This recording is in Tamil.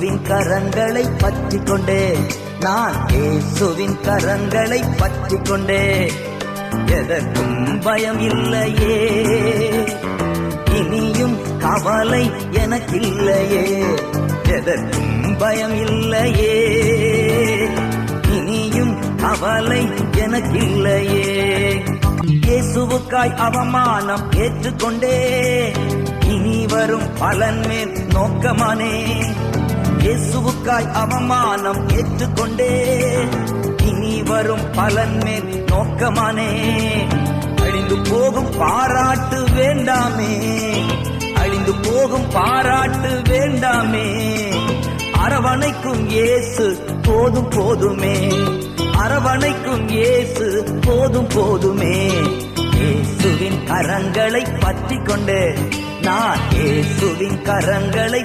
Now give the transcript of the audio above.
இயேசுவின் கரங்களை பற்றி கொண்டே நான் இயேசுவின் கரங்களை பற்றி கொண்டே எதற்கும் பயம் இல்லையே இனியும் கவலை எனக்கில்லையே. எதற்கும் பயம் இல்லையே இனியும் கவலை எனக்கில்லையே. இயேசுவுக்காய் அவமானம் ஏற்றுக்கொண்டே இனி வரும் பலன் மேல் நோக்கமானே. இயேசுவுக்காய் அவமானம் ஏற்றுக்கொண்டே. இனி வரும் பலன் மேல் நோக்கமானே. அழிந்து போகும் பாராட்டு வேண்டாமே. அழிந்து போகும் பாராட்டு வேண்டாமே. அரவணைக்கும் இயேசு போதும் போதுமே. அரவணைக்கும் இயேசு போதும் போதுமே. இயேசுவின் கரங்களை பற்றி கொண்டு நான் இயேசுவின் கரங்களை